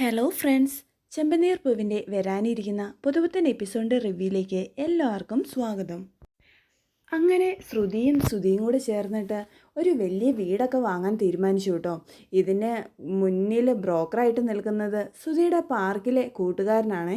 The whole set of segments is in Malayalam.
ഹലോ ഫ്രണ്ട്സ് ചെമ്പനീർ പൂവിന്റെ വരാനിരിക്കുന്ന പുതുപുത്തൻ എപ്പിസോഡിന്റെ റിവ്യൂയിലേക്ക് എല്ലാവർക്കും സ്വാഗതം. അങ്ങനെ ശ്രുതിയും ശ്രുതിയും കൂടെ ചേർന്നിട്ട് ഒരു വലിയ വീടൊക്കെ വാങ്ങാൻ തീരുമാനിച്ചു കേട്ടോ. ഇതിന് മുന്നിൽ ബ്രോക്കറായിട്ട് നിൽക്കുന്നത് സുധിയുടെ പാർക്കിലെ കൂട്ടുകാരനാണ്.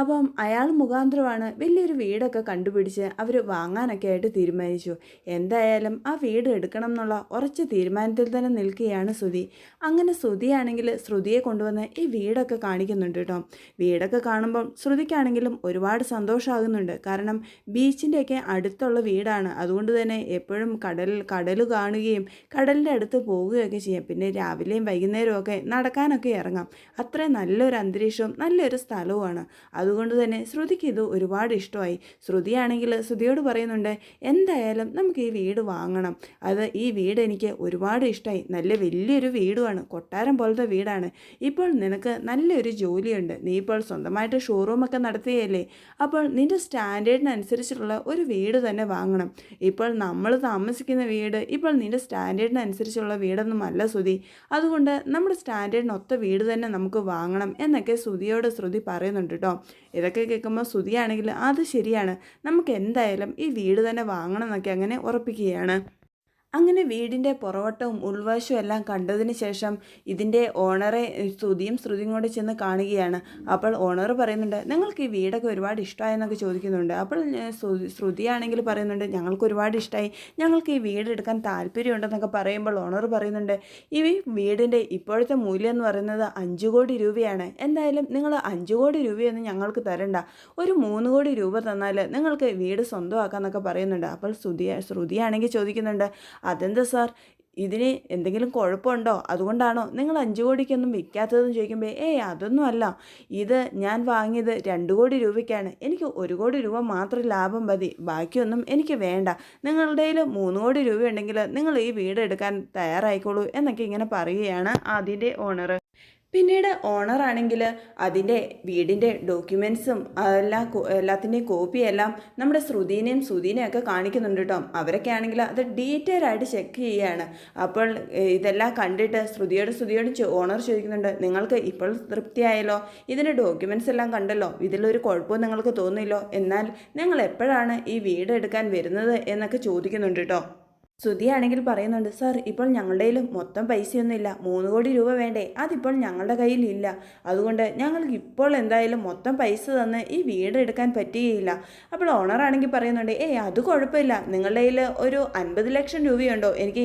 അപ്പം അയാൾ മുഖാന്തരമാണ് വലിയൊരു വീടൊക്കെ കണ്ടുപിടിച്ച് അവർ വാങ്ങാനൊക്കെ ആയിട്ട് തീരുമാനിച്ചു. എന്തായാലും ആ വീട് എടുക്കണം എന്നുള്ള ഉറച്ച തീരുമാനത്തിൽ തന്നെ നിൽക്കുകയാണ് ശ്രുതി അങ്ങനെ ശ്രുതിയാണെങ്കിൽ ശ്രുതിയെ കൊണ്ടുവന്ന് ഈ വീടൊക്കെ കാണിക്കുന്നുണ്ട് കേട്ടോ. വീടൊക്കെ കാണുമ്പോൾ ശ്രുതിക്കാണെങ്കിലും ഒരുപാട് സന്തോഷമാകുന്നുണ്ട് കാരണം ബീച്ചിന്റെയൊക്കെ അടുത്തുള്ള വീടാണ്. അതുകൊണ്ട് തന്നെ എപ്പോഴും കടൽ കടൽ കാണുകയും കടലിന്റെ അടുത്ത് പോവുകയൊക്കെ ചെയ്യാം. പിന്നെ രാവിലെയും വൈകുന്നേരവും ഒക്കെ നടക്കാനൊക്കെ ഇറങ്ങാം. അത്ര നല്ലൊരു അന്തരീക്ഷവും നല്ലൊരു സ്ഥലവുമാണ്. അതുകൊണ്ട് തന്നെ ശ്രുതിക്ക് ഇത് ഒരുപാട് ഇഷ്ടമായി. ശ്രുതിയാണെങ്കിൽ ശ്രുതിയോട് പറയുന്നുണ്ട് എന്തായാലും നമുക്ക് ഈ വീട് വാങ്ങണം. അത് ഈ വീട് എനിക്ക് ഒരുപാട് ഇഷ്ടമായി. നല്ല വലിയൊരു വീടുമാണ്. കൊട്ടാരം പോലത്തെ വീടാണ്. ഇപ്പോൾ നിനക്ക് നല്ലൊരു ജോലിയുണ്ട്. നീ ഇപ്പോൾ സ്വന്തമായിട്ട് ഷോറൂമൊക്കെ നടത്തുകയല്ലേ അപ്പോൾ നിന്റെ സ്റ്റാൻഡേർഡിനനുസരിച്ചിട്ടുള്ള ഒരു വീട് തന്നെ വാങ്ങണം. ഇപ്പോൾ നമ്മൾ താമസിക്കുന്ന വീട് ഇപ്പോൾ നിന്റെ സ്റ്റാൻഡേർഡിനനുസരിച്ചുള്ള വീടൊന്നുമല്ല ശ്രുതി. അതുകൊണ്ട് നമ്മുടെ സ്റ്റാൻഡേർഡിനൊത്ത വീട് തന്നെ നമുക്ക് വാങ്ങണം എന്നൊക്കെ ശ്രുതിയോട് ശ്രുതി പറയുന്നുണ്ട് കേട്ടോ. ഇതൊക്കെ കേൾക്കുമ്പോൾ ശ്രുതിയാണെങ്കിൽ അത് ശരിയാണ്. നമുക്ക് എന്തായാലും ഈ വീട് തന്നെ വാങ്ങണം എന്നൊക്കെ അങ്ങനെ ഉറപ്പിക്കുകയാണ്. അങ്ങനെ വീടിന്റെ പുറവട്ടവും ഉൾവശവും എല്ലാം കണ്ടതിന് ശേഷം ഇതിന്റെ ഓണറെ സ്തുതിയും ശ്രുതിയും കൂടെ ചെന്ന് കാണുകയാണ്. അപ്പോൾ ഓണർ പറയുന്നുണ്ട് നിങ്ങൾക്ക് ഈ വീടൊക്കെ ഒരുപാട് ഇഷ്ടമായെന്നൊക്കെ ചോദിക്കുന്നുണ്ട്. അപ്പോൾ ശ്രുതിയാണെങ്കിൽ പറയുന്നുണ്ട് ഞങ്ങൾക്ക് ഒരുപാട് ഇഷ്ടമായി ഞങ്ങൾക്ക് ഈ വീട് എടുക്കാൻ താല്പര്യമുണ്ടെന്നൊക്കെ പറയുമ്പോൾ ഓണർ പറയുന്നുണ്ട് ഈ വീടിന്റെ ഇപ്പോഴത്തെ മൂല്യം എന്ന് പറയുന്നത് അഞ്ച് കോടി രൂപയാണ്. എന്തായാലും നിങ്ങൾ അഞ്ച് കോടി രൂപയൊന്നും ഞങ്ങൾക്ക് തരണ്ട. ഒരു മൂന്ന് കോടി രൂപ തന്നാൽ നിങ്ങൾക്ക് വീട് സ്വന്തമാക്കാമെന്നൊക്കെ പറയുന്നുണ്ട്. അപ്പോൾ ശ്രുതി ശ്രുതിയാണെങ്കിൽ ചോദിക്കുന്നുണ്ട് അതെന്താ സാർ? ഇതിന് എന്തെങ്കിലും കുഴപ്പമുണ്ടോ? അതുകൊണ്ടാണോ നിങ്ങൾ അഞ്ച് കോടിക്കൊന്നും വിൽക്കാത്തതെന്ന് ചോദിക്കുമ്പോൾ ഏയ് അതൊന്നും അല്ല ഇത് ഞാൻ വാങ്ങിയത് രണ്ട് കോടി രൂപയ്ക്കാണ്. എനിക്ക് ഒരു കോടി രൂപ മാത്രം ലാഭം മതി. ബാക്കിയൊന്നും എനിക്ക് വേണ്ട. നിങ്ങളുടെ കയ്യിൽ മൂന്ന് കോടി രൂപയുണ്ടെങ്കിൽ നിങ്ങൾ ഈ വീട് എടുക്കാൻ തയ്യാറായിക്കോളൂ എന്നൊക്കെ ഇങ്ങനെ പറയുകയാണ് അതിന്റെ ഓണർ പിന്നീട് ഓണറാണെങ്കിൽ അതിന്റെ വീടിന്റെ ഡോക്യുമെൻസും എല്ലാ എല്ലാത്തിന്റെയും കോപ്പിയെല്ലാം നമ്മുടെ ശ്രുതിനെയും സുധീനെയും ഒക്കെ കാണിക്കുന്നുണ്ട് കേട്ടോ. അവരൊക്കെ ആണെങ്കിൽ അത് ഡീറ്റെയിൽ ആയിട്ട് ചെക്ക് ചെയ്യുകയാണ് അപ്പോൾ ഇതെല്ലാം കണ്ടിട്ട് ശ്രുതിയോട് ശ്രുതിയോട് ഓണർ ചോദിക്കുന്നുണ്ട് നിങ്ങൾക്ക് ഇപ്പോൾ തൃപ്തിയായല്ലോ? ഇതിന്റെ ഡോക്യുമെൻസ് എല്ലാം കണ്ടല്ലോ? ഇതിലൊരു കുഴപ്പവും നിങ്ങൾക്ക് തോന്നില്ലോ എന്നാൽ നിങ്ങൾ എപ്പോഴാണ് ഈ വീട് എടുക്കാൻ വരുന്നത്? എന്നൊക്കെ ചോദിക്കുന്നുണ്ട് കേട്ടോ. ശ്രുതിയാണെങ്കിൽ പറയുന്നുണ്ട് സാർ ഇപ്പോൾ ഞങ്ങളുടെ കയ്യിൽ മൊത്തം പൈസയൊന്നുമില്ല. മൂന്ന് കോടി രൂപ വേണ്ടേ? അതിപ്പോൾ ഞങ്ങളുടെ കയ്യിൽ ഇല്ല അതുകൊണ്ട് ഞങ്ങൾക്ക് ഇപ്പോൾ എന്തായാലും മൊത്തം പൈസ തന്ന് ഈ വീട് എടുക്കാൻ പറ്റുകയില്ല. അപ്പോൾ ഓണറാണെങ്കിൽ പറയുന്നുണ്ട് ഏയ് അത് കുഴപ്പമില്ല. നിങ്ങളുടെ കയ്യിൽ ഒരു അൻപത് ലക്ഷം രൂപയുണ്ടോ? എനിക്ക്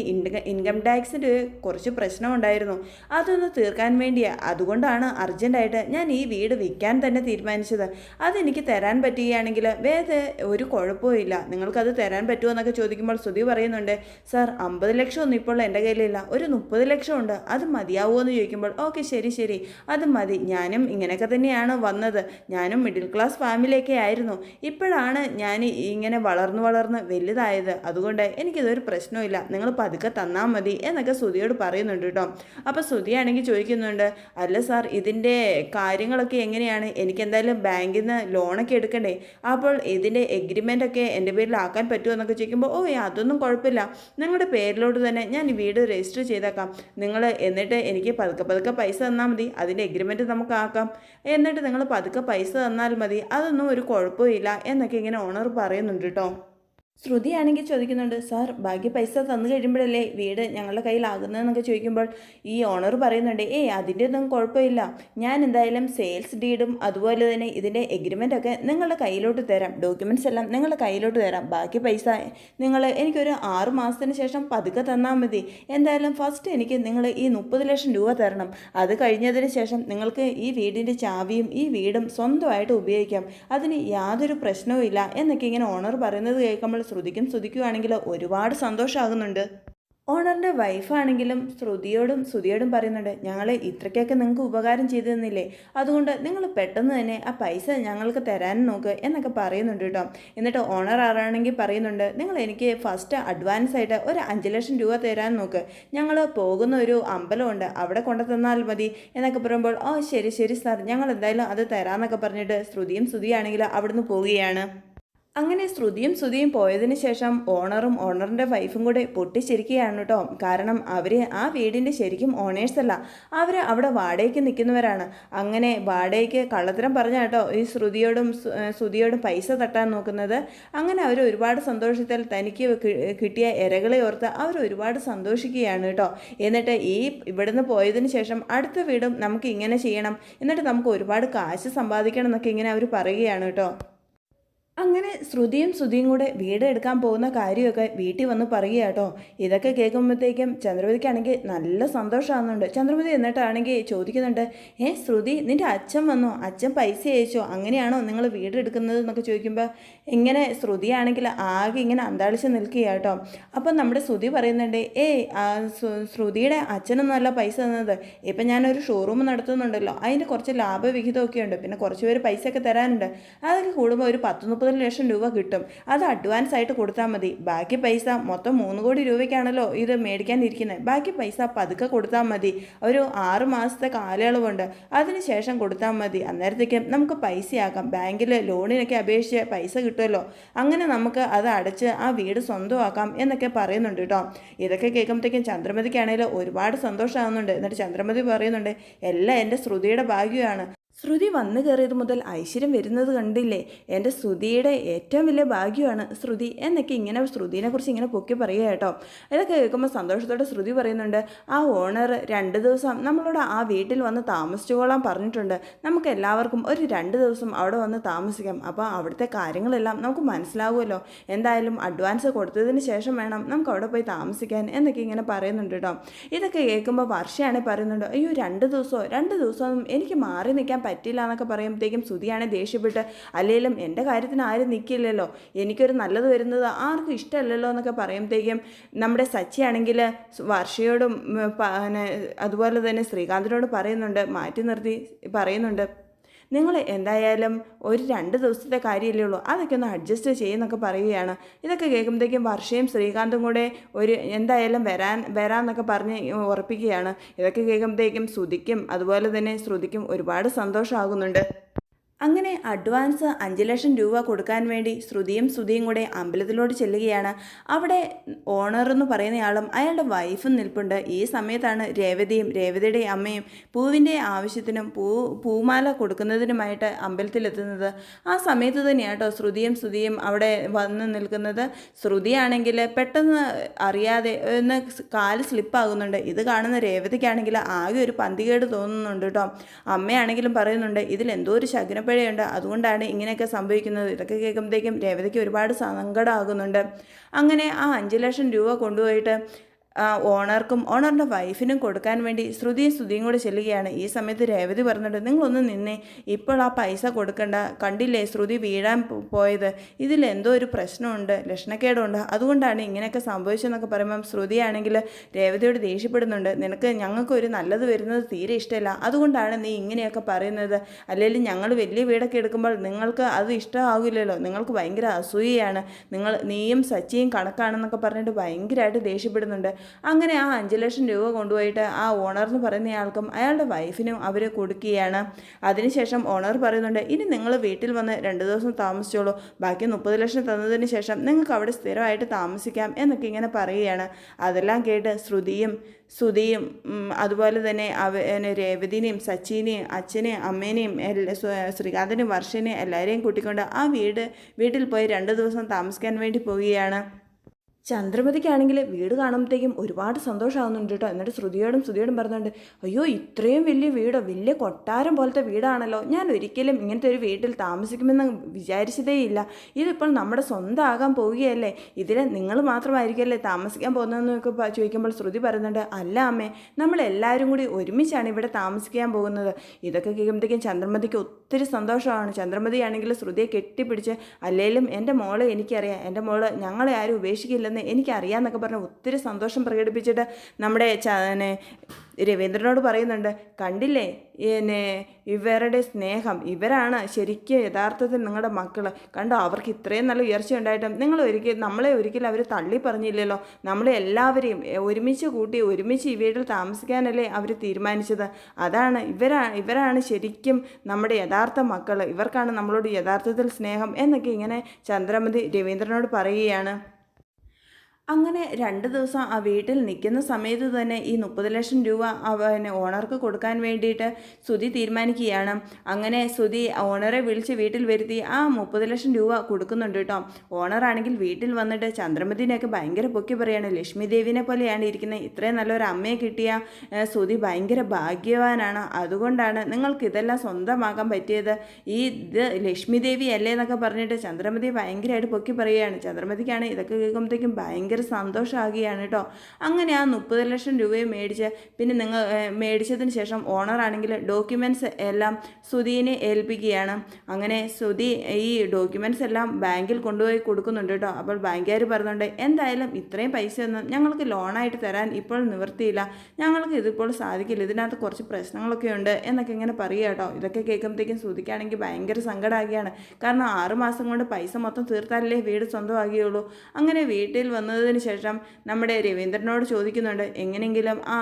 ഇൻകം ടാക്സിന്റെ കുറച്ച് പ്രശ്നമുണ്ടായിരുന്നു. അതൊന്ന് തീർക്കാൻ വേണ്ടിയാ. അതുകൊണ്ടാണ് അർജന്റായിട്ട് ഞാൻ ഈ വീട് വിൽക്കാൻ തന്നെ തീരുമാനിച്ചത്. അതെനിക്ക് തരാൻ പറ്റുകയാണെങ്കിൽ വേറെ ഒരു കുഴപ്പമില്ല നിങ്ങൾക്കത് തരാൻ പറ്റുമോ എന്നൊക്കെ ചോദിക്കുമ്പോൾ ശ്രുതി പറയുന്നുണ്ട് സാർ അമ്പത് ലക്ഷം ഒന്നും ഇപ്പോൾ എന്റെ കയ്യിലില്ല. ഒരു മുപ്പത് ലക്ഷം ഉണ്ട്. അത് മതിയാവുമോ എന്ന് ചോദിക്കുമ്പോൾ ഓക്കെ ശരി ശരി. അത് മതി. ഞാനും ഇങ്ങനെയൊക്കെ തന്നെയാണ് വന്നത്. ഞാനും മിഡിൽ ക്ലാസ് ഫാമിലിയൊക്കെ ആയിരുന്നു. ഇപ്പോഴാണ് ഞാൻ ഇങ്ങനെ വളർന്നു വളർന്ന് വലുതായത്. അതുകൊണ്ട് എനിക്കിതൊരു പ്രശ്നമില്ല നിങ്ങൾ പതുക്കെ തന്നാൽ മതി എന്നൊക്കെ ശ്രുതിയോട് പറയുന്നുണ്ട് കേട്ടോ. അപ്പോൾ ശ്രുതിയാണെങ്കിൽ ചോദിക്കുന്നുണ്ട് അല്ല സാർ ഇതിന്റെ കാര്യങ്ങളൊക്കെ എങ്ങനെയാണ്? എനിക്ക് എന്തായാലും ബാങ്കിൽ നിന്ന് ലോണൊക്കെ എടുക്കണ്ടേ? അപ്പോൾ ഇതിന്റെ എഗ്രിമെന്റ് ഒക്കെ എന്റെ പേരിലാക്കാൻ പറ്റുമോ? എന്നൊക്കെ ചോദിക്കുമ്പോൾ ഓ അതൊന്നും കുഴപ്പമില്ല. നിങ്ങളുടെ പേരിലോട്ട് തന്നെ ഞാൻ ഈ വീട് രജിസ്റ്റർ ചെയ്തേക്കാം. നിങ്ങൾ എന്നിട്ട് എനിക്ക് പതുക്കെ പതുക്കെ പൈസ തന്നാൽ മതി. അതിന്റെ എഗ്രിമെന്റ് നമുക്ക് ആക്കാം. എന്നിട്ട് നിങ്ങൾ പതുക്കെ പൈസ തന്നാൽ മതി. അതൊന്നും ഒരു കുഴപ്പമില്ല എന്നൊക്കെ ഇങ്ങനെ ഓണർ പറയുന്നുണ്ട് കേട്ടോ ശ്രുതിയാണെങ്കിൽ ചോദിക്കുന്നുണ്ട് സാർ ബാക്കി പൈസ തന്നു കഴിയുമ്പോഴല്ലേ വീട് ഞങ്ങളുടെ കയ്യിലാകുന്നതെന്നൊക്കെ ചോദിക്കുമ്പോൾ ഈ ഓണർ പറയുന്നുണ്ട് ഏയ് അതിന്റെ ഒന്നും കുഴപ്പമില്ല. ഞാൻ എന്തായാലും സെയിൽസ് ഡീഡും അതുപോലെ തന്നെ ഇതിന്റെ എഗ്രിമെന്റൊക്കെ നിങ്ങളുടെ കയ്യിലോട്ട് തരാം. ഡോക്യുമെന്റ്സ് എല്ലാം നിങ്ങളുടെ കയ്യിലോട്ട് തരാം. ബാക്കി പൈസ നിങ്ങൾ എനിക്കൊരു ആറ് മാസത്തിന് ശേഷം പതുക്കെ തന്നാൽ മതി. എന്തായാലും ഫസ്റ്റ് എനിക്ക് നിങ്ങൾ ഈ മുപ്പത് ലക്ഷം രൂപ തരണം. അത് കഴിഞ്ഞതിന് ശേഷം നിങ്ങൾക്ക് ഈ വീടിന്റെ ചാവിയും ഈ വീടും സ്വന്തമായിട്ട് ഉപയോഗിക്കാം. അതിന് യാതൊരു പ്രശ്നവും എന്നൊക്കെ ഇങ്ങനെ ഓണർ പറയുന്നത് കേൾക്കുമ്പോൾ ശ്രുതിക്കും ശ്രുതിക്കുവാണെങ്കിൽ ഒരുപാട് സന്തോഷമാകുന്നുണ്ട് ഓണറിന്റെ വൈഫാണെങ്കിലും ശ്രുതിയോടും ശ്രുതിയോടും പറയുന്നുണ്ട് ഞങ്ങൾ ഇത്രയ്ക്കൊക്കെ നിങ്ങൾക്ക് ഉപകാരം ചെയ്തു തന്നില്ലേ അതുകൊണ്ട് നിങ്ങൾ പെട്ടെന്ന് തന്നെ ആ പൈസ ഞങ്ങൾക്ക് തരാൻ നോക്ക് എന്നൊക്കെ പറയുന്നുണ്ട് കേട്ടോ. എന്നിട്ട് ഓണർ ആരാണെങ്കിൽ പറയുന്നുണ്ട് നിങ്ങൾ എനിക്ക് ഫസ്റ്റ് അഡ്വാൻസ് ആയിട്ട് ഒരു അഞ്ച് ലക്ഷം രൂപ തരാൻ നോക്ക്. ഞങ്ങൾ പോകുന്ന ഒരു അമ്പലമുണ്ട് അവിടെ കൊണ്ടു തന്നാൽ മതി എന്നൊക്കെ പറയുമ്പോൾ ഓ ശരി ശരി സാർ. ഞങ്ങൾ എന്തായാലും അത് തരാമെന്നൊക്കെ പറഞ്ഞിട്ട് ശ്രുതിയും ശ്രുതിയാണെങ്കിൽ അവിടുന്ന് പോവുകയാണ്. അങ്ങനെ ശ്രുതിയും ശ്രുതിയും പോയതിനു ശേഷം ഓണറും ഓണറിന്റെ വൈഫും കൂടെ പൊട്ടിച്ചിരിക്കുകയാണ് കേട്ടോ കാരണം അവർ ആ വീടിന്റെ ശരിക്കും ഓണേഴ്സ് അല്ല. അവർ അവിടെ വാടകയ്ക്ക് നിൽക്കുന്നവരാണ്. അങ്ങനെ വാടകയ്ക്ക് കള്ളത്തരം പറഞ്ഞ കേട്ടോ ഈ ശ്രുതിയോടും ശ്രുതിയോടും പൈസ തട്ടാൻ നോക്കുന്നത്. അങ്ങനെ അവർ ഒരുപാട് സന്തോഷത്തിൽ തനിക്ക് കിട്ടിയ ഇരകളെ ഓർത്ത് അവർ ഒരുപാട് സന്തോഷിക്കുകയാണ് കേട്ടോ എന്നിട്ട് ഈ ഇവിടുന്ന് പോയതിന് ശേഷം അടുത്ത വീടും നമുക്ക് ഇങ്ങനെ ചെയ്യണം. എന്നിട്ട് നമുക്ക് ഒരുപാട് കാശ് സമ്പാദിക്കണം എന്നൊക്കെ ഇങ്ങനെ അവർ പറയുകയാണ് കേട്ടോ അങ്ങനെ ശ്രുതിയും ശ്രുതിയും കൂടെ വീട് എടുക്കാൻ പോകുന്ന കാര്യമൊക്കെ വീട്ടിൽ വന്ന് പറയുക കേട്ടോ. ഇതൊക്കെ കേൾക്കുമ്പോഴത്തേക്കും ചന്ദ്രപതിക്കാണെങ്കിൽ നല്ല സന്തോഷമാകുന്നുണ്ട്. ചന്ദ്രമതി എന്നിട്ടാണെങ്കിൽ ചോദിക്കുന്നുണ്ട് ഏ ശ്രുതി നിന്റെ അച്ഛൻ വന്നോ? അച്ഛൻ പൈസ അയച്ചോ? അങ്ങനെയാണോ നിങ്ങൾ വീട് എടുക്കുന്നത്? എന്നൊക്കെ ചോദിക്കുമ്പോൾ ഇങ്ങനെ ശ്രുതിയാണെങ്കിൽ ആകെ ഇങ്ങനെ അന്താളിച്ച് നിൽക്കുക കേട്ടോ. അപ്പം നമ്മുടെ ശ്രുതി പറയുന്നുണ്ട് ശ്രു- ശ്രുതിയുടെ അച്ഛനൊന്നുമല്ല പൈസ തന്നത്. ഇപ്പം ഞാനൊരു ഷോറൂം നടത്തുന്നുണ്ടല്ലോ. അതിന്റെ കുറച്ച് ലാഭവിഹിതമൊക്കെ ഉണ്ട്. പിന്നെ കുറച്ച് പേര് പൈസ ഒക്കെ തരാനുണ്ട്. അതൊക്കെ കൂടുമ്പോൾ ഒരു പത്ത് മുപ്പത് ലക്ഷം രൂപ കിട്ടും. അത് അഡ്വാൻസ് ആയിട്ട് കൊടുത്താൽ മതി. ബാക്കി പൈസ മൊത്തം മൂന്ന് കോടി രൂപയ്ക്കാണല്ലോ ഇത് മേടിക്കാനിരിക്കുന്നത് ബാക്കി പൈസ പതുക്കെ കൊടുത്താൽ മതി. ഒരു ആറ് മാസത്തെ കാലയളവുണ്ട്. അതിന് ശേഷം കൊടുത്താൽ മതി. അന്നേരത്തേക്കും നമുക്ക് പൈസയാക്കാം. ബാങ്കിൽ ലോണിനൊക്കെ അപേക്ഷിച്ച് പൈസ കിട്ടുമല്ലോ അങ്ങനെ നമുക്ക് അത് അടച്ച് ആ വീട് സ്വന്തമാക്കാം എന്നൊക്കെ പറയുന്നുണ്ട് കേട്ടോ. ഇതൊക്കെ കേൾക്കുമ്പോഴത്തേക്കും ചന്ദ്രമതിക്കാണെങ്കിൽ ഒരുപാട് സന്തോഷമാകുന്നുണ്ട് എന്നിട്ട് ചന്ദ്രമതി പറയുന്നുണ്ട് എല്ലാം എന്റെ ശ്രുതിയുടെ ഭാഗ്യമാണ്. ശ്രുതി വന്നു കയറിയത് മുതൽ ഐശ്വര്യം വരുന്നത് കണ്ടില്ലേ? എന്റെ ശ്രുതിയുടെ ഏറ്റവും വലിയ ഭാഗ്യമാണ് ശ്രുതി എന്നൊക്കെ ഇങ്ങനെ ശ്രുതിനെ കുറിച്ച് ഇങ്ങനെ പൊക്കി പറയുക കേട്ടോ. ഇതൊക്കെ കേൾക്കുമ്പോൾ സന്തോഷത്തോടെ ശ്രുതി പറയുന്നുണ്ട് ആ ഓണർ രണ്ട് ദിവസം നമ്മളോട് ആ വീട്ടിൽ വന്ന് താമസിച്ചുകൊള്ളാൻ പറഞ്ഞിട്ടുണ്ട്. നമുക്ക് എല്ലാവർക്കും ഒരു രണ്ട് ദിവസം അവിടെ വന്ന് താമസിക്കാം. അപ്പോൾ അവിടുത്തെ കാര്യങ്ങളെല്ലാം നമുക്ക് മനസ്സിലാവുമല്ലോ. എന്തായാലും അഡ്വാൻസ് കൊടുത്തതിന് ശേഷം വേണം നമുക്ക് അവിടെ പോയി താമസിക്കാൻ എന്നൊക്കെ ഇങ്ങനെ പറയുന്നുണ്ട് കേട്ടോ. ഇതൊക്കെ കേൾക്കുമ്പോൾ വർഷയാണെങ്കിൽ പറയുന്നുണ്ട് അയ്യോ രണ്ട് ദിവസമോ? രണ്ട് ദിവസമൊന്നും എനിക്ക് മാറി നിൽക്കാൻ പറ്റില്ല എന്നൊക്കെ പറയുമ്പോഴത്തേക്കും സുതിയാണെ ദേഷ്യപ്പെട്ട് അല്ലെങ്കിലും എന്റെ കാര്യത്തിന് ആരും നിൽക്കില്ലല്ലോ എനിക്കൊരു നല്ലത് വരുന്നത് ആർക്കും ഇഷ്ടമല്ലല്ലോ എന്നൊക്കെ പറയുമ്പോഴത്തേക്കും നമ്മുടെ സച്ചിയാണെങ്കിൽ വർഷയോടും അതുപോലെ തന്നെ ശ്രീകാന്തിനോട് പറയുന്നുണ്ട് മാറ്റി നിർത്തി പറയുന്നുണ്ട്. നിങ്ങൾ എന്തായാലും ഒരു രണ്ട് ദിവസത്തെ കാര്യമല്ലേ ഉള്ളൂ. അതൊക്കെ ഒന്ന് അഡ്ജസ്റ്റ് ചെയ്യുന്നൊക്കെ പറയുകയാണ്. ഇതൊക്കെ കേൾക്കുമ്പോഴത്തേക്കും വർഷയും ശ്രീകാന്തും കൂടെ ഒരു എന്തായാലും വരാൻ വരാമെന്നൊക്കെ പറഞ്ഞ് ഉറപ്പിക്കുകയാണ്. ഇതൊക്കെ കേൾക്കുമ്പോഴത്തേക്കും ശ്രുതിക്കും അതുപോലെ തന്നെ ശ്രുതിക്കും ഒരുപാട് സന്തോഷമാകുന്നുണ്ട്. അങ്ങനെ അഡ്വാൻസ് അഞ്ച് ലക്ഷം രൂപ കൊടുക്കാൻ വേണ്ടി ശ്രുതിയും ശ്രുതിയും കൂടെ അമ്പലത്തിലോട്ട് ചെല്ലുകയാണ്. അവിടെ ഓണർ എന്ന് പറയുന്നയാളും അയാളുടെ വൈഫും നിൽപ്പുണ്ട്. ഈ സമയത്താണ് രേവതിയും രേവതിയുടെ അമ്മയും പൂവിന്റെ ആവശ്യത്തിനും പൂ പൂമാല കൊടുക്കുന്നതിനുമായിട്ട് അമ്പലത്തിലെത്തുന്നത്. ആ സമയത്ത് തന്നെയാട്ടോ ശ്രുതിയും ശ്രുതിയും അവിടെ വന്ന് നിൽക്കുന്നത്. ശ്രുതിയാണെങ്കിൽ പെട്ടെന്ന് അറിയാതെ ഒന്ന് കാൽ സ്ലിപ്പാകുന്നുണ്ട്. ഇത് കാണുന്ന രേവതിക്കാണെങ്കിൽ ആകെ ഒരു പന്തികേട് തോന്നുന്നുണ്ട് കേട്ടോ അമ്മയാണെങ്കിലും പറയുന്നുണ്ട് ഇതിൽ എന്തോ ഒരു ശകുനപ്പിഴയുണ്ട് അതുകൊണ്ടാണ് ഇങ്ങനെയൊക്കെ സംഭവിക്കുന്നത്. ഇതൊക്കെ കേൾക്കുമ്പോഴത്തേക്കും രേവതിക്ക് ഒരുപാട് സങ്കടമാകുന്നുണ്ട്. അങ്ങനെ ആ അഞ്ച് ലക്ഷം രൂപ കൊണ്ടുപോയിട്ട് ഓണർക്കും ഓണറിന്റെ വൈഫിനും കൊടുക്കാൻ വേണ്ടി ശ്രുതിയും ശ്രുതിയും കൂടെ ചെല്ലുകയാണ്. ഈ സമയത്ത് രേവതി പറഞ്ഞിട്ട് നിങ്ങളൊന്ന് നിന്നേ. ഇപ്പോൾ ആ പൈസ കൊടുക്കണ്ട. കണ്ടില്ലേ ശ്രുതി വീഴാൻ പോയത്? ഇതിൽ എന്തോ ഒരു പ്രശ്നമുണ്ട് ലക്ഷണക്കേടുണ്ട്. അതുകൊണ്ടാണ് ഇങ്ങനെയൊക്കെ സംഭവിച്ചതെന്നൊക്കെ പറയുമ്പം ശ്രുതിയാണെങ്കിൽ രേവതിയോട് ദേഷ്യപ്പെടുന്നുണ്ട്. നിനക്ക് ഞങ്ങൾക്ക് ഒരു നല്ലത് വരുന്നത് തീരെ ഇഷ്ടമല്ല. അതുകൊണ്ടാണ് നീ ഇങ്ങനെയൊക്കെ പറയുന്നത്. അല്ലെങ്കിൽ ഞങ്ങൾ വലിയ വീടൊക്കെ എടുക്കുമ്പോൾ നിങ്ങൾക്ക് അത് ഇഷ്ടമാകില്ലല്ലോ നിങ്ങൾക്ക് ഭയങ്കര അസൂയയാണ്. നിങ്ങൾ നീയും സച്ചിയും കണക്കാണെന്നൊക്കെ പറഞ്ഞിട്ട് ഭയങ്കരമായിട്ട് ദേഷ്യപ്പെടുന്നുണ്ട്. അങ്ങനെ ആ അഞ്ച് ലക്ഷം രൂപ കൊണ്ടുപോയിട്ട് ആ ഓണർ എന്ന് പറയുന്നയാൾക്കും അയാളുടെ വൈഫിനും അവർ കൊടുക്കുകയാണ്. അതിനുശേഷം ഓണർ പറയുന്നുണ്ട് ഇനി നിങ്ങൾ വീട്ടിൽ വന്ന് രണ്ട് ദിവസം താമസിച്ചോളൂ. ബാക്കി മുപ്പത് ലക്ഷം തന്നതിന് ശേഷം നിങ്ങൾക്ക് അവിടെ സ്ഥിരമായിട്ട് താമസിക്കാം എന്നൊക്കെ ഇങ്ങനെ പറയുകയാണ്. അതെല്ലാം കേട്ട് ശ്രുതിയും ശ്രുതിയും അതുപോലെ തന്നെ അവ രേവതിനെയും സച്ചിനെയും അച്ഛനെയും അമ്മേനെയും ശ്രീകാന്തിനെയും വർഷനെയും എല്ലാവരെയും കൂട്ടിക്കൊണ്ട് ആ വീട് വീട്ടിൽ പോയി രണ്ട് ദിവസം താമസിക്കാൻ വേണ്ടി പോവുകയാണ്. ചന്ദ്രമതിക്കാണെങ്കിൽ വീട് കാണുമ്പോഴത്തേക്കും ഒരുപാട് സന്തോഷമാകുന്നുണ്ട് കേട്ടോ. എന്നിട്ട് ശ്രുതിയോടും ശ്രുതിയോടും പറഞ്ഞുണ്ട് അയ്യോ ഇത്രയും വലിയ വീടോ? വലിയ കൊട്ടാരം പോലത്തെ വീടാണല്ലോ. ഞാൻ ഒരിക്കലും ഇങ്ങനത്തെ ഒരു വീട്ടിൽ താമസിക്കുമെന്ന് വിചാരിച്ചതേയില്ല ഇതിപ്പോൾ നമ്മുടെ സ്വന്തം ആകാൻ പോവുകയല്ലേ? ഇതിൽ നിങ്ങൾ മാത്രമായിരിക്കല്ലേ താമസിക്കാൻ പോകുന്നതെന്നൊക്കെ ചോദിക്കുമ്പോൾ ശ്രുതി പറയുന്നുണ്ട് അല്ല അമ്മേ നമ്മളെല്ലാവരും കൂടി ഒരുമിച്ചാണ് ഇവിടെ താമസിക്കാൻ പോകുന്നത്. ഇതൊക്കെ കേൾക്കുമ്പോഴത്തേക്കും ചന്ദ്രമതിക്ക് ഒത്തിരി സന്തോഷമാണ്. ചന്ദ്രമതിയാണെങ്കിൽ ശ്രുതിയെ കെട്ടിപ്പിടിച്ച് അല്ലെങ്കിലും എന്റെ മോളെ എനിക്കറിയാം. എന്റെ മോൾ ഞങ്ങളെ ആരും ഉപേക്ഷിക്കില്ലെന്ന് എന്ന് എനിക്കറിയാമെന്നൊക്കെ പറഞ്ഞ് ഒത്തിരി സന്തോഷം പ്രകടിപ്പിച്ചിട്ട് നമ്മുടെ രവീന്ദ്രനോട് പറയുന്നുണ്ട് കണ്ടില്ലേ? എന്നെ ഇവരുടെ സ്നേഹം ഇവരാണ് ശരിക്കും യഥാർത്ഥത്തിൽ നിങ്ങളുടെ മക്കൾ കണ്ടോ അവർക്ക് ഇത്രയും നല്ല ഉയർച്ച ഉണ്ടായിട്ടും നിങ്ങൾ ഒരിക്കൽ നമ്മളെ ഒരിക്കലും അവർ തള്ളി പറഞ്ഞില്ലല്ലോ. നമ്മളെ എല്ലാവരെയും ഒരുമിച്ച് കൂട്ടി ഒരുമിച്ച് ഈ വീട്ടിൽ താമസിക്കാനല്ലേ അവർ തീരുമാനിച്ചത്. അതാണ് ഇവരാ ഇവരാണ് ശരിക്കും നമ്മുടെ യഥാർത്ഥ മക്കൾ ഇവർക്കാണ് നമ്മളോട് യഥാർത്ഥത്തിൽ സ്നേഹം എന്നൊക്കെ ഇങ്ങനെ ചന്ദ്രമതി രവീന്ദ്രനോട് പറയുകയാണ്. അങ്ങനെ രണ്ട് ദിവസം ആ വീട്ടിൽ നിൽക്കുന്ന സമയത്ത് തന്നെ ഈ മുപ്പത് ലക്ഷം രൂപ അവന് ഓണർക്ക് കൊടുക്കാൻ വേണ്ടിയിട്ട് സുതി തീരുമാനിക്കുകയാണ്. അങ്ങനെ സുതി ഓണറെ വിളിച്ച് വീട്ടിൽ വരുത്തി ആ മുപ്പത് ലക്ഷം രൂപ കൊടുക്കുന്നുണ്ട് കേട്ടോ. ഓണറാണെങ്കിൽ വീട്ടിൽ വന്നിട്ട് ചന്ദ്രമതിനെയൊക്കെ ഭയങ്കര പൊക്കി പറയാണ്. ലക്ഷ്മി ദേവിനെ പോലെയാണ് ഇരിക്കുന്നത്. ഇത്രയും നല്ലൊരു അമ്മയെ കിട്ടിയ സുതി ഭയങ്കര ഭാഗ്യവാനാണ്. അതുകൊണ്ടാണ് നിങ്ങൾക്ക് ഇതെല്ലാം സ്വന്തമാക്കാൻ പറ്റിയത്. ഈ ഇത് ലക്ഷ്മി ദേവി അല്ലേ എന്നൊക്കെ പറഞ്ഞിട്ട് ചന്ദ്രമതി ഭയങ്കരമായിട്ട് പൊക്കി പറയുകയാണ്. ചന്ദ്രമതിക്കാണ് ഇതൊക്കെ കേൾക്കുമ്പോഴത്തേക്കും ഭയങ്കര സന്തോഷമാകുകയാണ് കേട്ടോ. അങ്ങനെ ആ മുപ്പത് ലക്ഷം രൂപയും മേടിച്ച് പിന്നെ നിങ്ങൾ മേടിച്ചതിന് ശേഷം ഓണറാണെങ്കിൽ ഡോക്യുമെന്റ്സ് എല്ലാം സുധീനെ ഏൽപ്പിക്കുകയാണ്. അങ്ങനെ സുധി ഈ ഡോക്യുമെന്റ്സ് എല്ലാം ബാങ്കിൽ കൊണ്ടുപോയി കൊടുക്കുന്നുണ്ട് കേട്ടോ. അപ്പോൾ ബാങ്കുകാർ പറഞ്ഞുകൊണ്ട് എന്തായാലും ഇത്രയും ഒന്നും ഞങ്ങൾക്ക് ലോണായിട്ട് തരാൻ ഇപ്പോൾ നിവൃത്തിയില്ല. ഞങ്ങൾക്ക് ഇതിപ്പോൾ സാധിക്കില്ല. ഇതിനകത്ത് കുറച്ച് പ്രശ്നങ്ങളൊക്കെ ഉണ്ട് എന്നൊക്കെ ഇങ്ങനെ പറയുക കേട്ടോ. ഇതൊക്കെ കേൾക്കുമ്പോഴത്തേക്കും സുധിക്കാണെങ്കിൽ ഭയങ്കര സങ്കടമാകുകയാണ് കാരണം ആറുമാസം കൊണ്ട് പൈസ മൊത്തം തീർത്താലല്ലേ വീട് സ്വന്തമാകുകയുള്ളൂ. അങ്ങനെ വീട്ടിൽ വന്നതിന് ശേഷം നമ്മുടെ രവീന്ദ്രനോട് ചോദിക്കുന്നുണ്ട് എങ്ങനെയെങ്കിലും ആ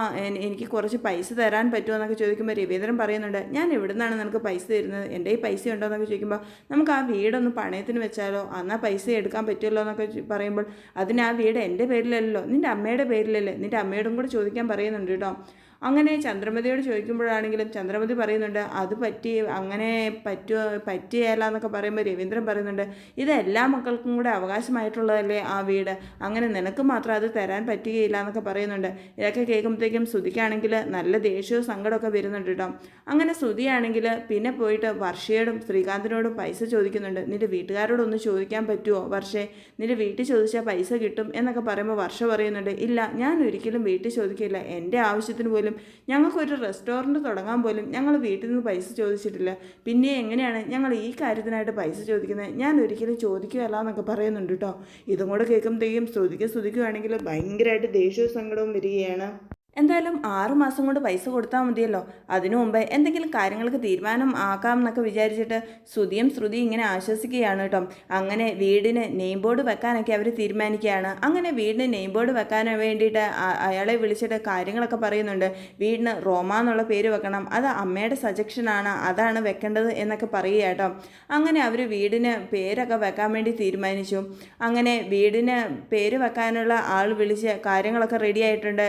എനിക്ക് കുറച്ച് പൈസ തരാൻ പറ്റുമോ? എന്നൊക്കെ ചോദിക്കുമ്പോൾ രവീന്ദ്രൻ പറയുന്നുണ്ട് ഞാൻ എവിടെ നിന്നാണ് നിനക്ക് പൈസ തരുന്നത്? എന്റെ ഈ പൈസ ഉണ്ടോ? എന്നൊക്കെ ചോദിക്കുമ്പോൾ നമുക്ക് ആ വീടൊന്ന് പണയത്തിന് വെച്ചാലോ എന്നാൽ പൈസ എടുക്കാൻ പറ്റുമല്ലോ എന്നൊക്കെ പറയുമ്പോൾ അതിന് ആ വീട് എന്റെ പേരിലല്ലോ നിന്റെ അമ്മയുടെ പേരിലല്ലേ? നിന്റെ അമ്മയോടും കൂടെ ചോദിക്കാൻ പറയുന്നുണ്ട് കേട്ടോ. അങ്ങനെ ചന്ദ്രമതിയോട് ചോദിക്കുമ്പോഴാണെങ്കിലും ചന്ദ്രമതി പറയുന്നുണ്ട് അത് പറ്റി അങ്ങനെ പറ്റുമോ പറ്റിയല്ല എന്നൊക്കെ പറയുമ്പോൾ രവീന്ദ്രൻ പറയുന്നുണ്ട് ഇത് എല്ലാ മക്കൾക്കും കൂടെ അവകാശമായിട്ടുള്ളതല്ലേ ആ വീട്? അങ്ങനെ നിനക്ക് മാത്രം അത് തരാൻ പറ്റുകയില്ല എന്നൊക്കെ പറയുന്നുണ്ട്. ഇതൊക്കെ കേൾക്കുമ്പോഴത്തേക്കും ശ്രുതിക്കാണെങ്കിൽ നല്ല ദേഷ്യവും സങ്കടമൊക്കെ വരുന്നുണ്ട് കേട്ടോ. അങ്ങനെ ശ്രുതിയാണെങ്കിൽ പിന്നെ പോയിട്ട് വർഷയോടും ശ്രീകാന്തിനോടും പൈസ ചോദിക്കുന്നുണ്ട് നിന്റെ വീട്ടുകാരോടൊന്ന് ചോദിക്കാൻ പറ്റുമോ വർഷേ? നിന്റെ വീട്ടിൽ ചോദിച്ചാൽ പൈസ കിട്ടും എന്നൊക്കെ പറയുമ്പോൾ വർഷ പറയുന്നുണ്ട് ഇല്ല ഞാൻ ഒരിക്കലും വീട്ടിൽ ചോദിക്കില്ല എന്റെ ആവശ്യത്തിന് പോലും ഞങ്ങൾക്കൊരു റെസ്റ്റോറന്റ് തുടങ്ങാൻ പോലും ഞങ്ങൾ വീട്ടിൽ നിന്ന് പൈസ ചോദിച്ചിട്ടില്ല. പിന്നെ എങ്ങനെയാണ് ഞങ്ങൾ ഈ കാര്യത്തിനായിട്ട് പൈസ ചോദിക്കുന്നത്? ഞാൻ ഒരിക്കലും ചോദിക്കുകയല്ല എന്നൊക്കെ പറയുന്നുണ്ട് കേട്ടോ. ഇതും കൂടെ കേൾക്കുമ്പോഴത്തേക്കും ശ്രുതിക്ക് സ്തുതിക്കുകയാണെങ്കിൽ ഭയങ്കരമായിട്ട് ദേഷ്യവും സങ്കടവും വരികയാണ്. എന്തായാലും ആറുമാസം കൊണ്ട് പൈസ കൊടുത്താൽ മതിയല്ലോ. അതിനു മുമ്പ് എന്തെങ്കിലും കാര്യങ്ങൾക്ക് തീരുമാനം ആക്കാം എന്നൊക്കെ വിചാരിച്ചിട്ട് ശ്രുതിയും ശ്രുതി ഇങ്ങനെ ആശ്വസിക്കുകയാണ് കേട്ടോ. അങ്ങനെ വീടിന് നെയിം ബോർഡ് വെക്കാനൊക്കെ അവർ തീരുമാനിക്കുകയാണ്. അങ്ങനെ വീടിന് നെയിം ബോർഡ് വെക്കാൻ വേണ്ടിയിട്ട് അയാളെ വിളിച്ചിട്ട് കാര്യങ്ങളൊക്കെ പറയുന്നുണ്ട്. വീടിന് റോമ എന്നുള്ള പേര് വെക്കണം. അത് അമ്മയുടെ സജഷനാണ് അതാണ് വെക്കേണ്ടത് എന്നൊക്കെ പറയുക കേട്ടോ. അങ്ങനെ അവർ വീടിന് പേരൊക്കെ വെക്കാൻ വേണ്ടി തീരുമാനിച്ചു. അങ്ങനെ വീടിന് പേര് വെക്കാനുള്ള ആൾ വിളിച്ച് കാര്യങ്ങളൊക്കെ റെഡി ആയിട്ടുണ്ട്.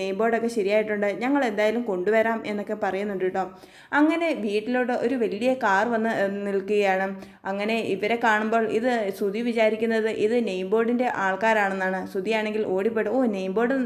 നെയിം ബോർഡൊക്കെ ശരിയായിട്ടുണ്ട്. ഞങ്ങൾ എന്തായാലും കൊണ്ടുവരാം എന്നൊക്കെ പറയുന്നുണ്ട് കേട്ടോ. അങ്ങനെ വീട്ടിലോട്ട് ഒരു വലിയ കാർ വന്ന് നിൽക്കുകയാണ്. അങ്ങനെ ഇവരെ കാണുമ്പോൾ ഇത് ശ്രുതി വിചാരിക്കുന്നത് ഇത് നെയിം ബോർഡിന്റെ ആൾക്കാരാണെന്നാണ്. ശ്രുതിയാണെങ്കിൽ ഓടിപ്പെടും. ഓ നെയിം ബോർഡ്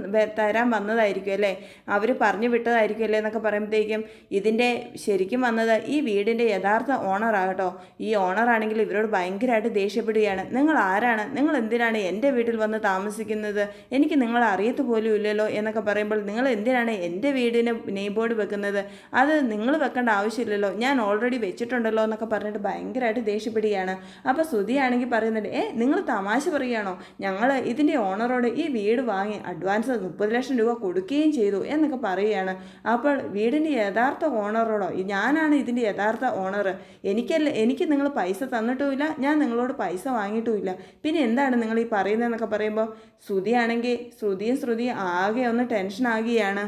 തരാൻ വന്നതായിരിക്കും അല്ലേ? അവർ പറഞ്ഞു വിട്ടതായിരിക്കും അല്ലേ എന്നൊക്കെ പറയുമ്പോഴത്തേക്കും ഇതിന്റെ ശരിക്കും വന്നത് ഈ വീടിന്റെ യഥാർത്ഥ ഓണറാകട്ടോ ഈ ഓണറാണെങ്കിൽ ഇവരോട് ഭയങ്കരമായിട്ട് ദേഷ്യപ്പെടുകയാണ്. നിങ്ങൾ ആരാണ്? നിങ്ങൾ എന്തിനാണ് എന്റെ വീട്ടിൽ വന്ന് താമസിക്കുന്നത്? എനിക്ക് നിങ്ങളെ അറിയത്ത് പോലും ഇല്ലല്ലോ എന്നൊക്കെ പറയുമ്പോൾ നിങ്ങൾ എന്തിനാണ് എന്റെ വീടിന് നെയിം ബോർഡ് വെക്കുന്നത്? അത് നിങ്ങൾ വെക്കേണ്ട ആവശ്യമില്ലല്ലോ. ഞാൻ ഓൾറെഡി വെച്ചിട്ടുണ്ടല്ലോ എന്നൊക്കെ പറഞ്ഞിട്ട് ഭയങ്കരമായിട്ട് ദേഷ്യപ്പെടുകയാണ്. അപ്പോൾ ശ്രുതിയാണെങ്കിൽ പറയുന്നുണ്ട് ഏ നിങ്ങൾ തമാശ പറയുകയാണോ? ഞങ്ങൾ ഇതിന്റെ ഓണറോട് ഈ വീട് വാങ്ങി അഡ്വാൻസ് മുപ്പത് ലക്ഷം രൂപ കൊടുക്കുകയും ചെയ്തു എന്നൊക്കെ പറയുകയാണ്. അപ്പോൾ വീടിന്റെ യഥാർത്ഥ ഓണറോടോ ഞാനാണ് ഇതിന്റെ യഥാർത്ഥ ഓണർ എനിക്കല്ല എനിക്ക് നിങ്ങൾ പൈസ തന്നിട്ടുമില്ല ഞാൻ നിങ്ങളോട് പൈസ വാങ്ങിയിട്ടുമില്ല. പിന്നെ എന്താണ് നിങ്ങൾ ഈ പറയുന്നതെന്നൊക്കെ പറയുമ്പോൾ ശ്രുതിയാണെങ്കിൽ ശ്രുതിയും ശ്രുതിയും ആകെ ഒന്ന് ടെൻഷനാകുകയാണ്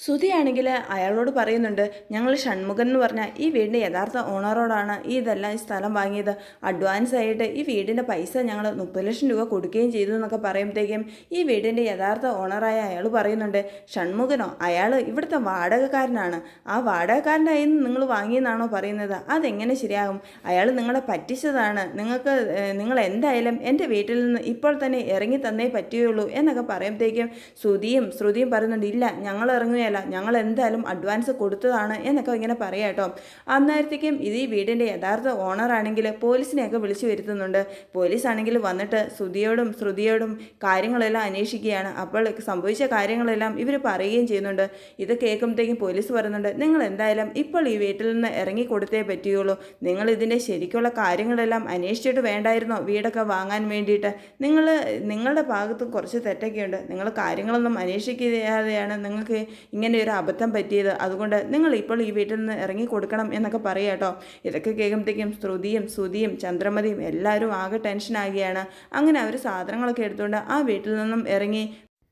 ശ്രുതിയാണെങ്കിൽ അയാളോട് പറയുന്നുണ്ട് ഞങ്ങൾ ഷൺമുഖൻ എന്ന് പറഞ്ഞാൽ ഈ വീടിന്റെ യഥാർത്ഥ ഓണറോടാണ് ഈ ഇതെല്ലാം ഈ സ്ഥലം വാങ്ങിയത്. അഡ്വാൻസ് ആയിട്ട് ഈ വീടിന്റെ പൈസ ഞങ്ങൾ മുപ്പത് ലക്ഷം രൂപ കൊടുക്കുകയും ചെയ്തു എന്നൊക്കെ പറയുമ്പോഴത്തേക്കും ഈ വീടിന്റെ യഥാർത്ഥ ഓണറായ അയാൾ പറയുന്നുണ്ട് ഷൺമുഖനോ അയാൾ ഇവിടുത്തെ വാടകക്കാരനാണ്. ആ വാടകക്കാരന്റെ കയ്യിൽ നിന്ന് നിങ്ങൾ വാങ്ങിയെന്നാണോ പറയുന്നത്? അതെങ്ങനെ ശരിയാകും? അയാൾ നിങ്ങളെ പറ്റിച്ചതാണ്. നിങ്ങൾക്ക് നിങ്ങൾ എന്തായാലും എന്റെ വീട്ടിൽ നിന്ന് ഇപ്പോൾ തന്നെ ഇറങ്ങി തന്നേ പറ്റുകയുള്ളൂ എന്നൊക്കെ പറയുമ്പോഴത്തേക്കും ശ്രുതിയും ശ്രുതിയും പറയുന്നുണ്ട് ഇല്ല ഞങ്ങൾ ഇറങ്ങുകയാണ് തന്നെയല്ല. ഞങ്ങൾ എന്തായാലും അഡ്വാൻസ് കൊടുത്തതാണ് എന്നൊക്കെ ഇങ്ങനെ പറയാം കേട്ടോ അന്നേരത്തേക്കും ഇത് ഈ വീടിന്റെ യഥാർത്ഥ ഓണറാണെങ്കിൽ പോലീസിനെയൊക്കെ വിളിച്ചു വരുത്തുന്നുണ്ട്. പോലീസ് ആണെങ്കിൽ വന്നിട്ട് ശ്രുതിയോടും ശ്രുതിയോടും കാര്യങ്ങളെല്ലാം അന്വേഷിക്കുകയാണ്. അപ്പോൾ സംഭവിച്ച കാര്യങ്ങളെല്ലാം ഇവർ പറയുകയും ചെയ്യുന്നുണ്ട്. ഇത് കേൾക്കുമ്പോഴത്തേക്കും പോലീസ് പറയുന്നുണ്ട് നിങ്ങൾ എന്തായാലും ഇപ്പോൾ ഈ വീട്ടിൽ നിന്ന് ഇറങ്ങി കൊടുത്തേ പറ്റുകയുള്ളൂ. നിങ്ങൾ ഇതിന്റെ ശരിക്കുള്ള കാര്യങ്ങളെല്ലാം അന്വേഷിച്ചിട്ട് വേണ്ടായിരുന്നോ? വീടൊക്കെ വാങ്ങാൻ വേണ്ടിയിട്ട്. നിങ്ങൾ നിങ്ങളുടെ ഭാഗത്ത് കുറച്ച് തെറ്റൊക്കെയുണ്ട്. നിങ്ങൾ കാര്യങ്ങളൊന്നും അന്വേഷിക്കാതെയാണ് നിങ്ങൾക്ക് ഇങ്ങനെ ഒരു അബദ്ധം പറ്റിയത്. അതുകൊണ്ട് നിങ്ങൾ ഇപ്പോൾ ഈ വീട്ടിൽ നിന്ന് ഇറങ്ങി കൊടുക്കണം എന്നൊക്കെ പറയാം കേട്ടോ. ഇതൊക്കെ കേൾക്കുമ്പോഴത്തേക്കും ശ്രുതിയും സുതിയും ചന്ദ്രമതിയും എല്ലാവരും ആകെ ടെൻഷനാകുകയാണ് അങ്ങനെ അവർ സാധനങ്ങളൊക്കെ എടുത്തുകൊണ്ട് ആ വീട്ടിൽ നിന്നും ഇറങ്ങി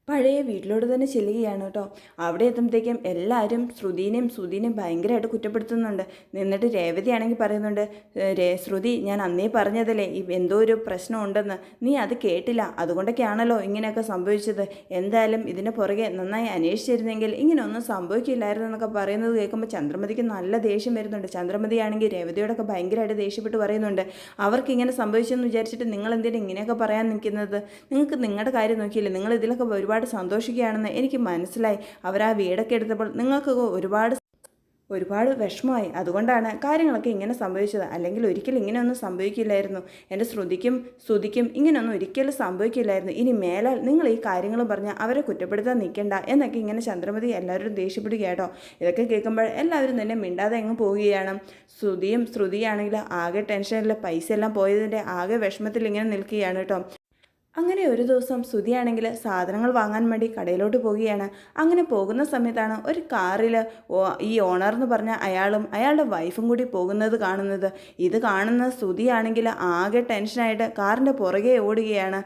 പഴയ വീട്ടിലോട്ട് തന്നെ ചെല്ലുകയാണ് കേട്ടോ. അവിടെ എത്തുമ്പോഴത്തേക്കും എല്ലാവരും ശ്രുതിനെയും ശ്രുതിനെയും ഭയങ്കരമായിട്ട് കുറ്റപ്പെടുത്തുന്നുണ്ട്. നിന്നിട്ട് രേവതി ആണെങ്കിൽ പറയുന്നുണ്ട് രേ ശ്രുതി ഞാൻ അന്നേ പറഞ്ഞതല്ലേ എന്തോ ഒരു പ്രശ്നം ഉണ്ടെന്ന് നീ അത് കേട്ടില്ല. അതുകൊണ്ടൊക്കെയാണല്ലോ ഇങ്ങനെയൊക്കെ സംഭവിച്ചത്. എന്തായാലും ഇതിന് പുറകെ നന്നായി അന്വേഷിച്ചിരുന്നെങ്കിൽ ഇങ്ങനെയൊന്നും സംഭവിക്കില്ലായിരുന്നു എന്നൊക്കെ പറയുന്നത് കേൾക്കുമ്പോൾ ചന്ദ്രമതിക്ക് നല്ല ദേഷ്യം വരുന്നുണ്ട്. ചന്ദ്രമതി ആണെങ്കിൽ രേവതിയോടൊക്കെ ഭയങ്കരമായിട്ട് ദേഷ്യപ്പെട്ട് പറയുന്നുണ്ട് അവർക്ക് ഇങ്ങനെ സംഭവിച്ചെന്ന് വിചാരിച്ചിട്ട് നിങ്ങൾ എന്തിനാണ് ഇങ്ങനെയൊക്കെ പറയാൻ നിൽക്കുന്നത്? നിങ്ങൾക്ക് നിങ്ങളുടെ കാര്യം നോക്കിയില്ലേ? നിങ്ങൾ ഇതിലൊക്കെ ഒരുപാട് സന്തോഷിക്കുകയാണെന്ന് എനിക്ക് മനസ്സിലായി. അവർ ആ വീടൊക്കെ എടുത്തപ്പോൾ നിങ്ങൾക്ക് ഒരുപാട് ഒരുപാട് വിഷമമായി. അതുകൊണ്ടാണ് കാര്യങ്ങളൊക്കെ ഇങ്ങനെ സംഭവിച്ചത്. അല്ലെങ്കിൽ ഒരിക്കലും ഇങ്ങനെയൊന്നും സംഭവിക്കില്ലായിരുന്നു. എന്റെ ശ്രുതിക്കും ശ്രുതിക്കും ഇങ്ങനെയൊന്നും ഒരിക്കലും സംഭവിക്കില്ലായിരുന്നു. ഇനി മേലാൽ നിങ്ങൾ ഈ കാര്യങ്ങളും പറഞ്ഞ് അവരെ കുറ്റപ്പെടുത്താൻ നിൽക്കണ്ട എന്നൊക്കെ ഇങ്ങനെ ചന്ദ്രമതി എല്ലാവരും ദേഷ്യപ്പെടുക കേട്ടോ ഇതൊക്കെ കേൾക്കുമ്പോൾ എല്ലാവരും തന്നെ മിണ്ടാതെ അങ്ങ് പോവുകയാണ്. ശ്രുതിയും ശ്രുതിയാണെങ്കിൽ ആകെ ടെൻഷനിൽ പൈസ എല്ലാം പോയതിന്റെ ആകെ വിഷമത്തിൽ ഇങ്ങനെ നിൽക്കുകയാണ് കേട്ടോ അങ്ങനെ ഒരു ദിവസം സുതിയാണെങ്കിൽ സാധനങ്ങൾ വാങ്ങാൻ വേണ്ടി കടയിലോട്ട് പോവുകയാണ്. അങ്ങനെ പോകുന്ന സമയത്താണ് ഒരു കാറിൽ ഈ ഓണർ എന്ന് പറഞ്ഞ അയാളും അയാളുടെ വൈഫും കൂടി പോകുന്നത് കാണുന്നത്. ഇത് കാണുന്ന സുതിയാണെങ്കിൽ ആകെ ടെൻഷനായിട്ട് കാറിന്റെ പുറകെ ഓടുകയാണ്.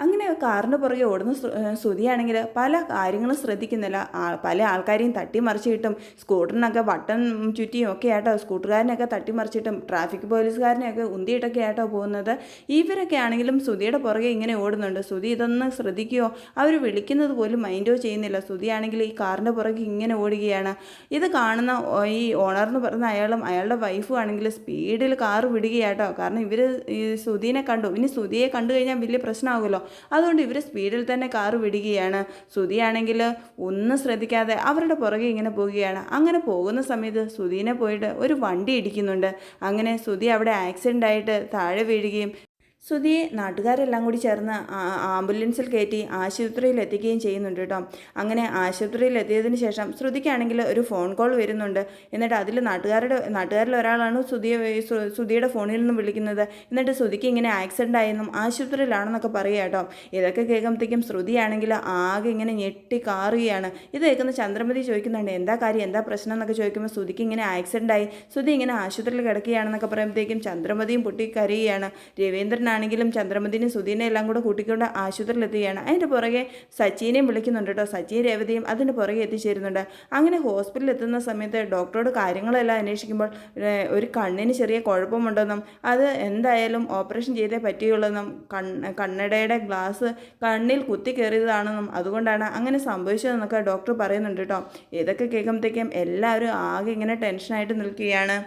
അങ്ങനെ കാറിന്റെ പുറകെ ഓടുന്ന ശ്രുതിയാണെങ്കിൽ പല കാര്യങ്ങളും ശ്രദ്ധിക്കുന്നില്ല. പല ആൾക്കാരെയും തട്ടിമറിച്ചിട്ടും സ്കൂട്ടറിനൊക്കെ വട്ടം ചുറ്റിയും ഒക്കെ ആയിട്ടോ സ്കൂട്ടറുകാരനെയൊക്കെ തട്ടിമറിച്ചിട്ടും ട്രാഫിക് പോലീസുകാരനെയൊക്കെ ഉന്തിയിട്ടൊക്കെ ആയിട്ടോ പോകുന്നത്. ഇവരൊക്കെ ആണെങ്കിലും ശ്രുതിയുടെ പുറകെ ഇങ്ങനെ ഓടുന്നുണ്ട്. ശ്രുതി ഇതൊന്നും ശ്രദ്ധിക്കുകയോ അവർ വിളിക്കുന്നത് പോലും മൈൻഡോ ചെയ്യുന്നില്ല. ശ്രുതിയാണെങ്കിൽ ഈ കാറിന്റെ പുറകെ ഇങ്ങനെ ഓടുകയാണ്. ഇത് കാണുന്ന ഈ ഓണർ എന്ന് പറയുന്ന അയാളും അയാളുടെ വൈഫും ആണെങ്കിൽ സ്പീഡിൽ കാറ് വിടുകയാട്ടോ. കാരണം ഇവർ ഈ ശ്രുതിനെ കണ്ടു. ഇനി ശ്രുതിയെ കണ്ടു കഴിഞ്ഞാൽ വലിയ പ്രശ്നമാകുമല്ലോ. അതുകൊണ്ട് ഇവർ സ്പീഡിൽ തന്നെ കാറ് വിടുകയാണ്. ശ്രുതിയാണെങ്കിൽ ഒന്നും ശ്രദ്ധിക്കാതെ അവരുടെ പുറകെ ഇങ്ങനെ പോവുകയാണ്. അങ്ങനെ പോകുന്ന സമയത്ത് ശ്രുതിനെ പോയിട്ട് ഒരു വണ്ടി ഇടിക്കുന്നുണ്ട്. അങ്ങനെ ശ്രുതി അവിടെ ആക്സിഡന്റ് ആയിട്ട് താഴെ വീഴുകയും സുധിയെ നാട്ടുകാരെല്ലാം കൂടി ചേർന്ന് ആംബുലൻസിൽ കയറ്റി ആശുപത്രിയിൽ എത്തിക്കുകയും ചെയ്യുന്നുണ്ട് കേട്ടോ. അങ്ങനെ ആശുപത്രിയിൽ എത്തിയതിന് ശേഷം ശ്രുതിക്കാണെങ്കിൽ ഒരു ഫോൺ കോൾ വരുന്നുണ്ട്. എന്നിട്ട് അതിൽ നാട്ടുകാരുടെ നാട്ടുകാരിൽ ഒരാളാണ് സുധിയെ സുധിയുടെ ഫോണിൽ നിന്ന് വിളിക്കുന്നത്. എന്നിട്ട് ശ്രുതിക്ക് ഇങ്ങനെ ആക്സിഡന്റ് ആയെന്നും ആശുപത്രിയിലാണെന്നൊക്കെ പറയുക കേട്ടോ. ഇതൊക്കെ കേൾക്കുമ്പോഴത്തേക്കും ശ്രുതിയാണെങ്കിൽ ആകെ ഇങ്ങനെ ഞെട്ടി കാറുകയാണ്. ഇത് കേൾക്കുന്ന ചന്ദ്രമതി ചോദിക്കുന്നുണ്ട് എന്താ കാര്യം? എന്താ പ്രശ്നം? എന്നൊക്കെ ചോദിക്കുമ്പോൾ ശ്രുതിക്ക് ഇങ്ങനെ ആക്സിഡന്റ് ആയി. ശ്രുതി ഇങ്ങനെ ആശുപത്രിയിൽ കിടക്കുകയാണെന്നൊക്കെ പറയുമ്പോഴത്തേക്കും ചന്ദ്രമതിയും പൊട്ടി കരയുകയാണ്. രവീന്ദ്രനാണെങ്കിലും ചന്ദ്രമതിനും സുധീനെ എല്ലാം കൂടെ കൂട്ടിക്കൊണ്ട് ആശുപത്രിയിലെത്തുകയാണ് അതിന്റെ പുറകെ സച്ചിനെയും വിളിക്കുന്നുണ്ട് കേട്ടോ. സച്ചിൻ രേവതിയും അതിന്റെ പുറകെ എത്തിച്ചേരുന്നുണ്ട്. അങ്ങനെ ഹോസ്പിറ്റലിൽ എത്തുന്ന സമയത്ത് ഡോക്ടറോട് കാര്യങ്ങളെല്ലാം അന്വേഷിക്കുമ്പോൾ ഒരു കണ്ണിന് ചെറിയ കുഴപ്പമുണ്ടെന്നും അത് എന്തായാലും ഓപ്പറേഷൻ ചെയ്തേ പറ്റുകയുള്ളെന്നും കണ്ണ് കണ്ണടയുടെ ഗ്ലാസ് കണ്ണിൽ കുത്തി കയറിയതാണെന്നും അതുകൊണ്ടാണ് അങ്ങനെ സംഭവിച്ചതെന്നൊക്കെ ഡോക്ടർ പറയുന്നുണ്ട് കേട്ടോ. ഇതൊക്കെ കേൾക്കുമ്പോഴത്തേക്കും എല്ലാവരും ആകെ ഇങ്ങനെ ടെൻഷനായിട്ട് നിൽക്കുകയാണ്.